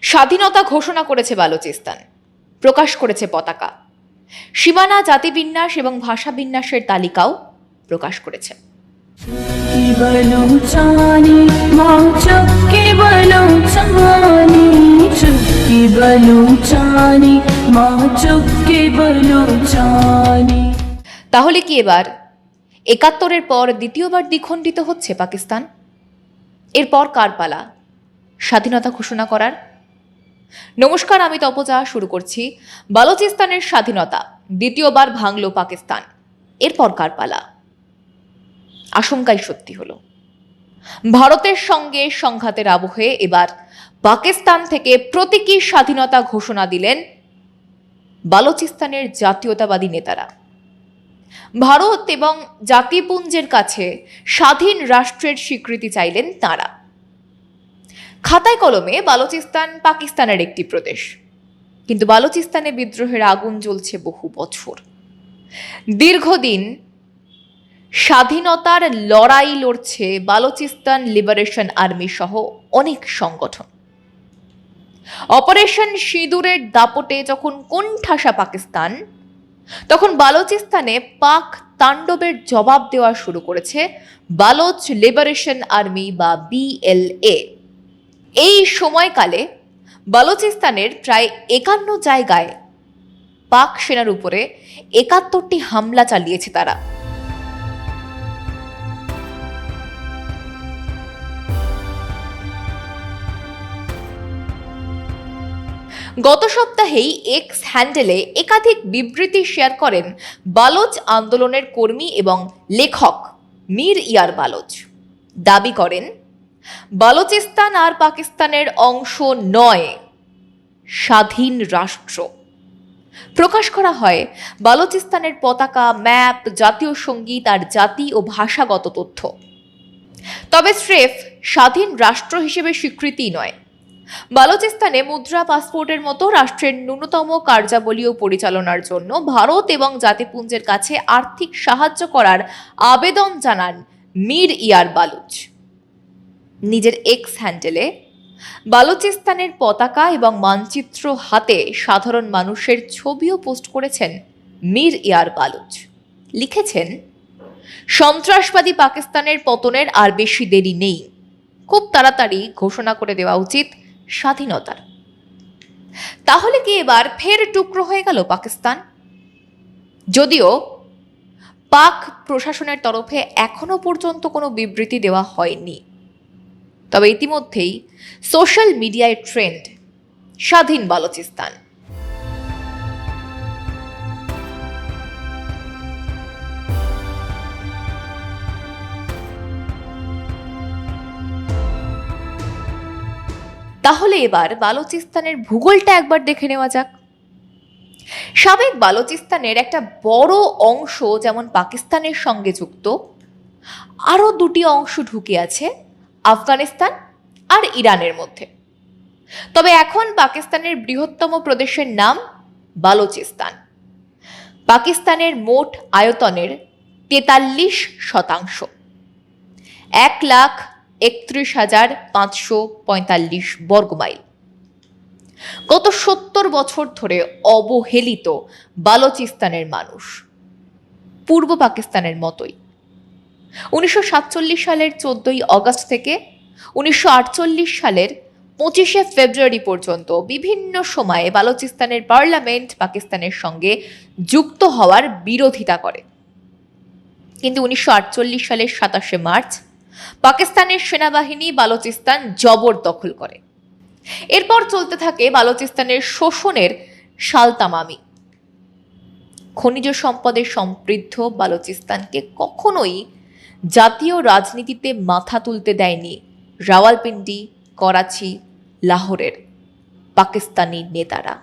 স্বাধীনতা ঘোষণা করেছে বালুচিস্তান প্রকাশ করেছে পতাকা। সীমানা জাতিবিন্যাস এবং ভাষা বিন্যাসের তালিকাও প্রকাশ করেছে। তাহলে কি এবার? একাত্তরের পর দ্বিতীয়বার দ্বিখণ্ডিত হচ্ছে পাকিস্তান। এরপর কার পালা? স্বাধীনতা ঘোষণা করার নমস্কার, আমি তপজা, শুরু করছি বালুচিস্তানের স্বাধীনতা, দ্বিতীয়বার ভাঙল পাকিস্তান। এরপর কার পালা আশঙ্কাই সত্যি হলো। ভারতের সঙ্গে সংঘাতের আবহে এবার পাকিস্তান থেকে প্রতীকী স্বাধীনতা ঘোষণা দিলেন বালুচিস্তানের জাতীয়তাবাদী নেতারা। ভারত এবং জাতিপুঞ্জের কাছে স্বাধীন রাষ্ট্রের স্বীকৃতি চাইলেন তাঁরা। খাতায় কলমে বালুচিস্তান পাকিস্তানের একটি প্রদেশ। কিন্তু বালুচিস্তানে বিদ্রোহের আগুন জ্বলছে বহু বছর। দীর্ঘদিন স্বাধীনতার লড়াই লড়ছে বালুচিস্তান লিবারেশন আর্মি সহ অনেক সংগঠন। অপারেশন সিঁদুরের দাপটে যখন কোণঠাসা পাকিস্তান, তখন বালুচিস্তানে পাক তাণ্ডবের জবাব দেওয়া শুরু করেছে বালোচ লিবারেশন আর্মি বা বিএলএ। এই সময়কালে বালুচিস্তানের প্রায় একান্ন জায়গায় পাক সেনার উপরে একাত্তরটি হামলা চালিয়েছে তারা। গত সপ্তাহেই এক্স হ্যান্ডেলে একাধিক বিবৃতি শেয়ার করেন বালোচ আন্দোলনের কর্মী এবং লেখক মীর ইয়ার বালোচ। দাবি করেন বালোচিস্তান আর পাকিস্তানের অংশ নয়, স্বাধীন রাষ্ট্র। প্রকাশ করা হয় বালুচিস্তানের পতাকা, ম্যাপ, জাতীয় সংগীত আর জাতি ও ভাষাগত তথ্য। তবে স্রেফ স্বাধীন রাষ্ট্র হিসেবে স্বীকৃতি নয়। বালুচিস্তানে মুদ্রা, পাসপোর্টের মতো রাষ্ট্রের ন্যূনতম কার্যাবলীও পরিচালনার জন্য ভারত এবং জাতিপুঞ্জের কাছে আর্থিক সাহায্য করার আবেদন জানান মীর ইয়ার বালুচ। নিজের এক্স হ্যান্ডেলে বালুচিস্তানের পতাকা এবং মানচিত্র হাতে সাধারণ মানুষের ছবিও পোস্ট করেছেন মীর ইয়ার বালুচ। লিখেছেন, সন্ত্রাসবাদী পাকিস্তানের পতনের আর বেশি দেরি নেই। খুব তাড়াতাড়ি ঘোষণা করে দেওয়া উচিত স্বাধীনতার। তাহলে কি এবার ফের টুকরো হয়ে গেল পাকিস্তান? যদিও পাক প্রশাসনের তরফে এখনও পর্যন্ত কোনো বিবৃতি দেওয়া হয়নি। তবে ইতিমধ্যেই সোশ্যাল মিডিয়ায় ট্রেন্ড স্বাধীন বালুচিস্তান। তাহলে এবার বালুচিস্তানের ভূগোলটা একবার দেখে নেওয়া যাক। সাবেক বালুচিস্তানের একটা বড় অংশ যেমন পাকিস্তানের সঙ্গে যুক্ত, আরও দুটি অংশ ঢুকে আছে আফগানিস্তান আর ইরানের মধ্যে। তবে এখন পাকিস্তানের বৃহত্তম প্রদেশের নাম বালুচিস্তান। পাকিস্তানের মোট আয়তনের তেতাল্লিশ শতাংশ। এক লাখ একত্রিশ হাজার পাঁচশো পঁয়তাল্লিশ বর্গমাইল গত সত্তর বছর ধরে অবহেলিত বালুচিস্তানের মানুষ। পূর্ব পাকিস্তানের মতোই। উনিশশো সাতচল্লিশ সালের চোদ্দই অগস্ট থেকে উনিশশো আটচল্লিশ সালের পঁচিশে ফেব্রুয়ারি পর্যন্ত বিভিন্ন সময়ে বালুচিস্তানের পার্লামেন্ট পাকিস্তানের সঙ্গে যুক্ত হওয়ার বিরোধিতা করে। কিন্তু উনিশশো আটচল্লিশ সালের সাতাশে মার্চ পাকিস্তানের সেনাবাহিনী বালুচিস্তান জবরদখল করে। এরপর চলতে থাকে বালুচিস্তানের শোষণের সালতামামি খনিজ সম্পদে সমৃদ্ধ বালুচিস্তানকে কখনোই জাতীয় রাজনীতিতে মাথা তুলতে দেয়নি রাওয়ালপিন্ডি, করাচি, লাহোরের পাকিস্তানি নেতারা।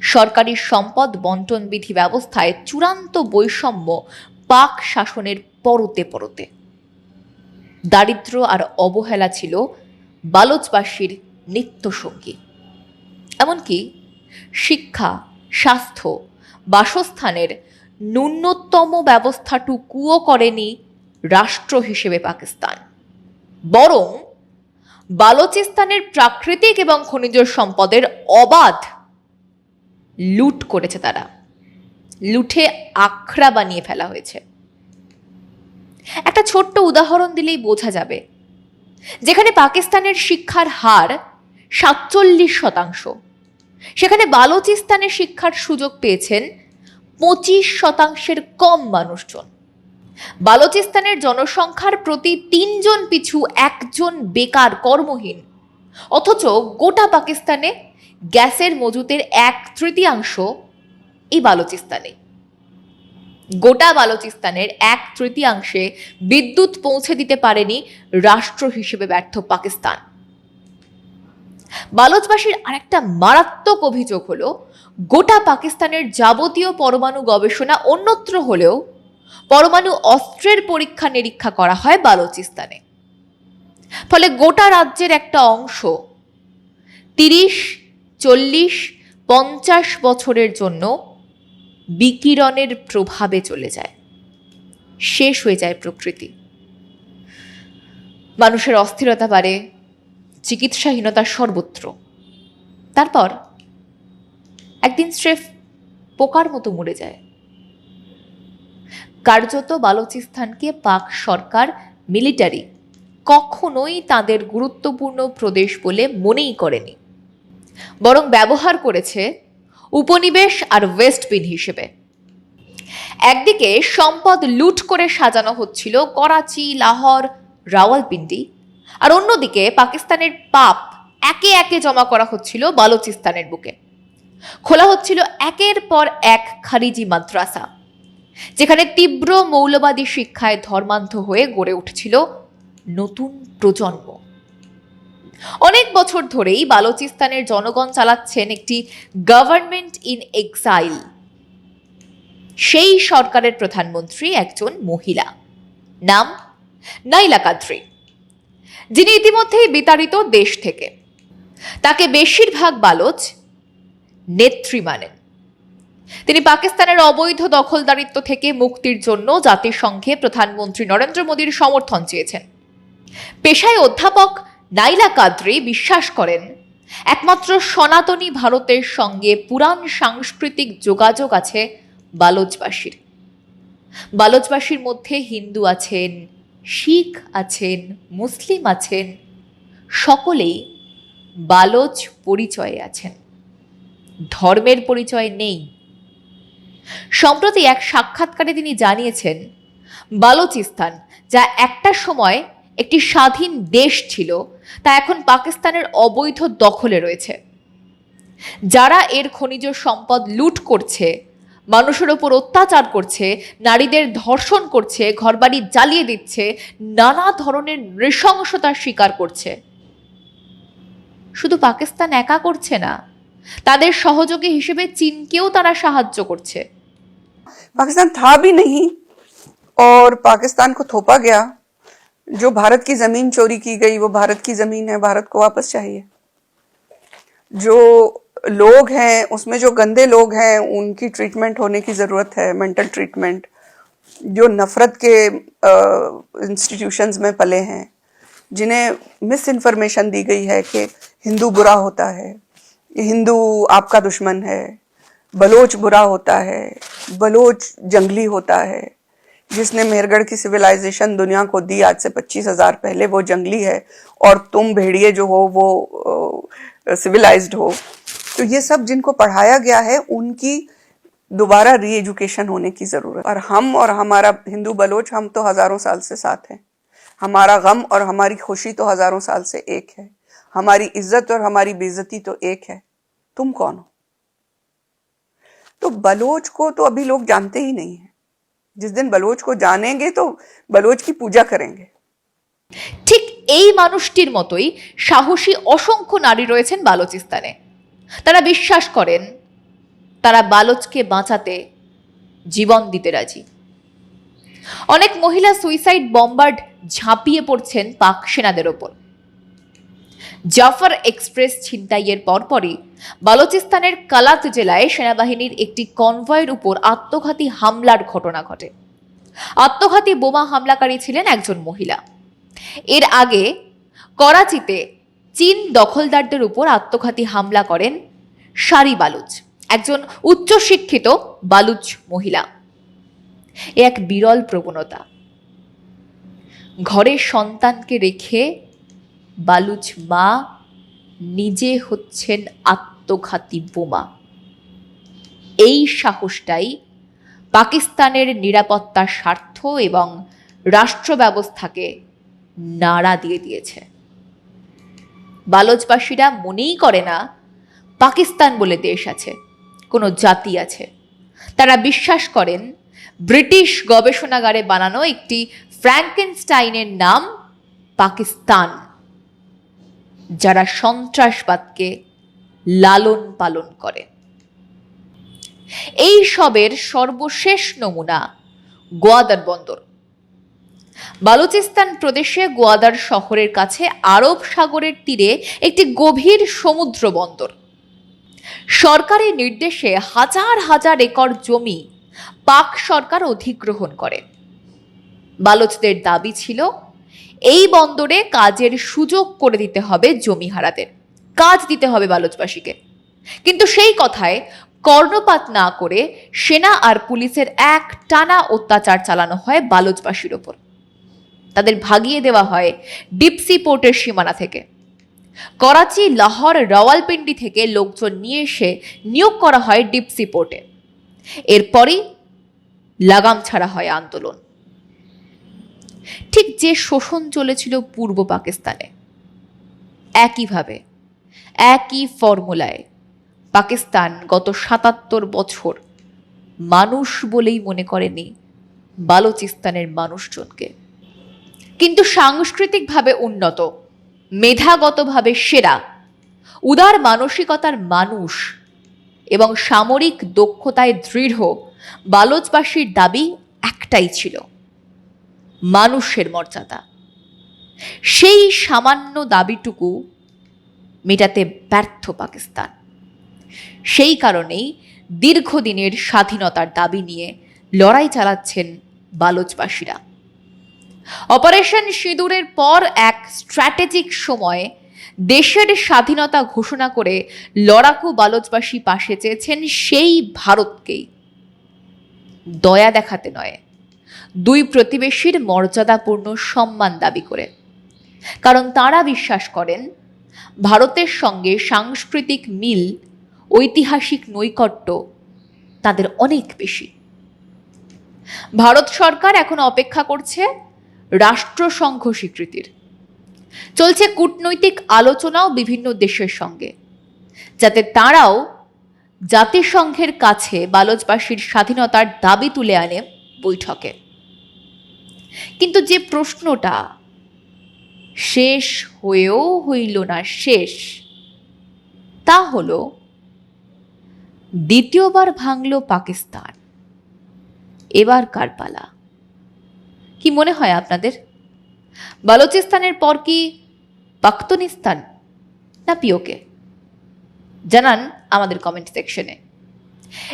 সরকারি সম্পদ বন্টন বিধি ব্যবস্থায় চূড়ান্ত বৈষম্য পাক শাসনের পরতে পরতে। দারিদ্র আর অবহেলা ছিল বালোচবাসীর নিত্যসঙ্গী। এমনকি শিক্ষা, স্বাস্থ্য, বাসস্থানের ন্যূনতম ব্যবস্থাটুকুও করেনি রাষ্ট্র হিসেবে পাকিস্তান। বরং বালোচিস্তানের প্রাকৃতিক এবং খনিজ সম্পদের অবাধ লুট করেছে তারা। লুঠে আখড়া বানিয়ে ফেলা হয়েছে। একটা ছোট্ট উদাহরণ দিলেই বোঝা যাবে। যেখানে পাকিস্তানের শিক্ষার হার সাতচল্লিশ শতাংশ, সেখানে বালোচিস্তানে শিক্ষার সুযোগ পেয়েছেন পঁচিশ শতাংশের কম মানুষজন। বালোচিস্তানের জনসংখ্যার প্রতি তিনজন পিছু একজন বেকার কর্মহীন। অথচ গোটা পাকিস্তানে গ্যাসের মজুতের এক তৃতীয়াংশ এই বালোচিস্তানে। গোটা বালোচিস্তানের এক তৃতীয়াংশে বিদ্যুৎ পৌঁছে দিতে পারেনি রাষ্ট্র হিসেবে ব্যর্থ পাকিস্তান। বালোচবাসীর আরেকটা মারাত্মক অভিযোগ হলো, গোটা পাকিস্তানের যাবতীয় পরমাণু গবেষণা অন্যত্র হলেও পরমাণু অস্ত্রের পরীক্ষা নিরীক্ষা করা হয় বালোচিস্তানে। ফলে গোটা রাজ্যের একটা অংশ তিরিশ, চল্লিশ, পঞ্চাশ বছরের জন্য বিকিরণের প্রভাবে চলে যায়। শেষ হয়ে যায় প্রকৃতি। মানুষের অস্থিরতা বাড়ে চিকিৎসাহীনতা সর্বত্র। তারপর একদিন স্রেফ পোকার মতো মরে যায়। কার্যত বালোচিস্তানকে পাক সরকার, মিলিটারি কখনোই তাদের গুরুত্বপূর্ণ প্রদেশ বলে মনেই করেনি। বরং ব্যবহার করেছে উপনিবেশ আর ওয়েস্টবিন হিসেবে। একদিকে সম্পদ লুট করে সাজানো হচ্ছিল করাচি, লাহোর, রাওয়ালপিন্ডি আর অন্যদিকে পাকিস্তানের পাপ একে একে জমা করা হচ্ছিল বালোচিস্তানের বুকে। খোলা হচ্ছিল একের পর এক খারিজি মাদ্রাসা, যেখানে তীব্র মৌলবাদী শিক্ষায় ধর্মান্ধ হয়ে গড়ে উঠছিল নতুন প্রজন্ম। অনেক বছর ধরেই বালোচিস্তানের জনগণ চালাচ্ছেন একটি গভর্নমেন্ট ইন এক্সাইল সেই সরকারের প্রধানমন্ত্রী একজন মহিলা। নাম নাইলা কাদ্রি। যিনি ইতিমধ্যেই বিতাড়িত দেশ থেকে। তাকে বেশিরভাগ বালোচ নেত্রী মানেন। তিনি পাকিস্তানের অবৈধ দখলদারিত্ব থেকে মুক্তির জন্য জাতিসংঘে প্রধানমন্ত্রী নরেন্দ্র মোদীর সমর্থন চেয়েছেন। পেশায় অধ্যাপক নাইলা কাদ্রি বিশ্বাস করেন, একমাত্র সনাতনী ভারতের সঙ্গে পুরাণ সাংস্কৃতিক যোগাযোগ আছে বালোচবাসীর বালোচবাসীর মধ্যে হিন্দু আছেন শিখ আছেন, মুসলিম আছেন, সকলেই বালোচ পরিচয়ে আছেন। ধর্মের পরিচয় নেই। সম্প্রতি এক সাক্ষাৎকারে তিনি জানিয়েছেন, বালোচিস্তান, যা একটা সময় একটি স্বাধীন দেশ ছিল, তা এখন পাকিস্তানের অবৈধ দখলে রয়েছে। যারা এর খনিজ সম্পদ লুট করছে মানুষের ওপর অত্যাচার করছে নারীদের ধর্ষণ করছে ঘরবাড়ি জ্বালিয়ে দিচ্ছে নানা ধরনের নৃশংসতার শিকার করছে শুধু পাকিস্তান একা করছে না তাদের সহযোগী হিসেবে চীনকেও তারা সাহায্য করছে पाकिस्तान था भी नहीं और पाकिस्तान को थोपा गया जो भारत की जमीन चोरी की गई वो भारत की जमीन है भारत को वापस चाहिए जो लोग हैं, उसमें जो गंदे लोग हैं, उनकी ट्रीटमेंट होने की ज़रूरत है मेंटल ट्रीटमेंट जो नफ़रत के इंस्टीट्यूशंस में पले हैं, जिन्हें मिस इन्फॉर्मेशन दी गई है कि हिंदू बुरा होता है, हिंदू आपका दुश्मन है, बलोच बुरा होता है, बलोच जंगली होता है, जिसने मेहरगढ़ की सिविलाइजेशन दुनिया को दी आज से पच्चीस हज़ार पहले, वो जंगली है, और तुम भेड़िए जो हो, वो सिविलाइज्ड हो तो ये सब जिनको पढ़ाया गया है उनकी दोबारा री एजुकेशन होने की जरूरत और हम और हमारा हिंदू बलोच हम तो हजारों साल से साथ हैं हमारा गम और हमारी खुशी तो हजारों साल से एक है हमारी इज्जत और हमारी बेइज्जती तो एक है तुम कौन हो तो बलोच को तो अभी लोग जानते ही नहीं है जिस दिन बलोच को जानेंगे तो बलोच की पूजा करेंगे ঠিক এই মানুষটির মতোই সাহসী অসংখ্য নারী রয়েছেন বালোচিস্তানে তারা বিশ্বাস করেন, তারা বালচকে বাঁচাতে জীবন দিতে রাজি। অনেক মহিলা সুইসাইড বম্বার্ড ঝাঁপিয়ে পড়ছেন পাক সেনাদের ওপর। জাফর এক্সপ্রেস ছিনতাইয়ের পরপরই বালোচিস্তানের কালাত জেলায় সেনাবাহিনীর একটি কনভয়ের উপর আত্মঘাতী হামলার ঘটনা ঘটে। আত্মঘাতী বোমা হামলাকারী ছিলেন একজন মহিলা। এর আগে করাচিতে চীন দখলদারদের উপর আত্মঘাতী হামলা করেন সারি বালুচ, একজন উচ্চশিক্ষিত বালুচ মহিলা। এ এক বিরল প্রবণতা। ঘরের সন্তানকে রেখে বালুচ মা নিজে হচ্ছেন আত্মঘাতী বোমা। এই সাহসটাই পাকিস্তানের নিরাপত্তার স্বার্থ এবং রাষ্ট্র ব্যবস্থাকে নাড়া দিয়ে দিয়েছে। বালচবাসীরা মনেই করে না, পাকিস্তান বলে দেশ আছে, কোনো জাতি আছে। তারা বিশ্বাস করেন, ব্রিটিশ গবেষণাগারে বানানো একটি ফ্র্যাঙ্কেনস্টাইনের নাম পাকিস্তান, যারা সন্ত্রাসবাদকে লালন পালন করে। এই সবের সর্বশেষ নমুনা গোয়াদার বন্দর। বালুচিস্তান প্রদেশে গোয়াদার শহরের কাছে আরব সাগরের তীরে একটি গভীর সমুদ্র বন্দর। সরকারি নির্দেশে হাজার হাজার একর জমি পাক সরকার অধিগ্রহণ করে। বালোচদের দাবি ছিল, এই বন্দরে কাজের সুযোগ করে দিতে হবে জমিহারাদের। কাজ দিতে হবে বালোচবাসীকে। কিন্তু সেই কথায় কর্ণপাত না করে সেনা আর পুলিশের এক টানা অত্যাচার চালানো হয় বালোচবাসীর ওপর। তাদের ভাগিয়ে দেওয়া হয় ডিপসি পোর্টের সীমানা থেকে। করাচি, লাহোর, রাওয়ালপিন্ডি থেকে লোকজন নিয়ে এসে নিয়োগ করা হয় ডিপসি পোর্টে। এরপরই লাগাম ছাড়া হয় আন্দোলন। ঠিক যে শোষণ চলেছিল পূর্ব পাকিস্তানে, একইভাবে, একই ফর্মুলায় পাকিস্তান গত সাতাত্তর বছর মানুষ বলেই মনে করেনি বালোচিস্তানের মানুষজনকে। কিন্তু সাংস্কৃতিকভাবে উন্নত, মেধাগতভাবে সেরা, উদার মানসিকতার মানুষ এবং সামরিক দক্ষতায় দৃঢ় বালোচবাসীর দাবি একটাই ছিল, মানুষের মর্যাদা। সেই সামান্য দাবিটুকু মেটাতে ব্যর্থ পাকিস্তান। সেই কারণেই দীর্ঘদিনের স্বাধীনতার দাবি নিয়ে লড়াই চালাচ্ছেন বালোচবাসীরা। অপারেশন সিঁদুরের পর এক স্ট্র্যাটেজিক সময়ে দেশের স্বাধীনতা ঘোষণা করে লড়াকু বালচবাসী পাশে চেয়েছেন সেই ভারতকেই। দয়া দেখাতে নয়, দুই প্রতিবেশীর মর্যাদাপূর্ণ সম্মান দাবি করে। কারণ তারা বিশ্বাস করেন, ভারতের সঙ্গে সাংস্কৃতিক মিল, ঐতিহাসিক নৈকট্য তাদের অনেক বেশি। ভারত সরকার এখন অপেক্ষা করছে রাষ্ট্রসংঘ স্বীকৃতির চলছে কূটনৈতিক আলোচনাও বিভিন্ন দেশের সঙ্গে। যাতে তারাও জাতিসংঘের কাছে বালচবাসীর স্বাধীনতার দাবি তুলে আনে বৈঠকে। কিন্তু যে প্রশ্নটা শেষ হয়েও হইল না শেষ, তা হলো, দ্বিতীয়বার ভাঙল পাকিস্তান। এবার কার পালা কি মনে হয় আপনাদের? বালুচিস্তানের পর কি পাক্তনিস্তান? না পিওকে? জানান আমাদের কমেন্ট সেকশনে।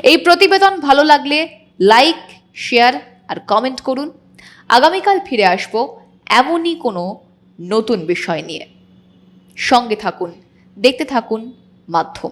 এই প্রতিবেদন ভালো লাগলে লাইক, শেয়ার আর কমেন্ট করুন। আগামীকাল ফিরে আসব এমনই কোনো নতুন বিষয় নিয়ে। সঙ্গে থাকুন, দেখতে থাকুন মাধ্যম।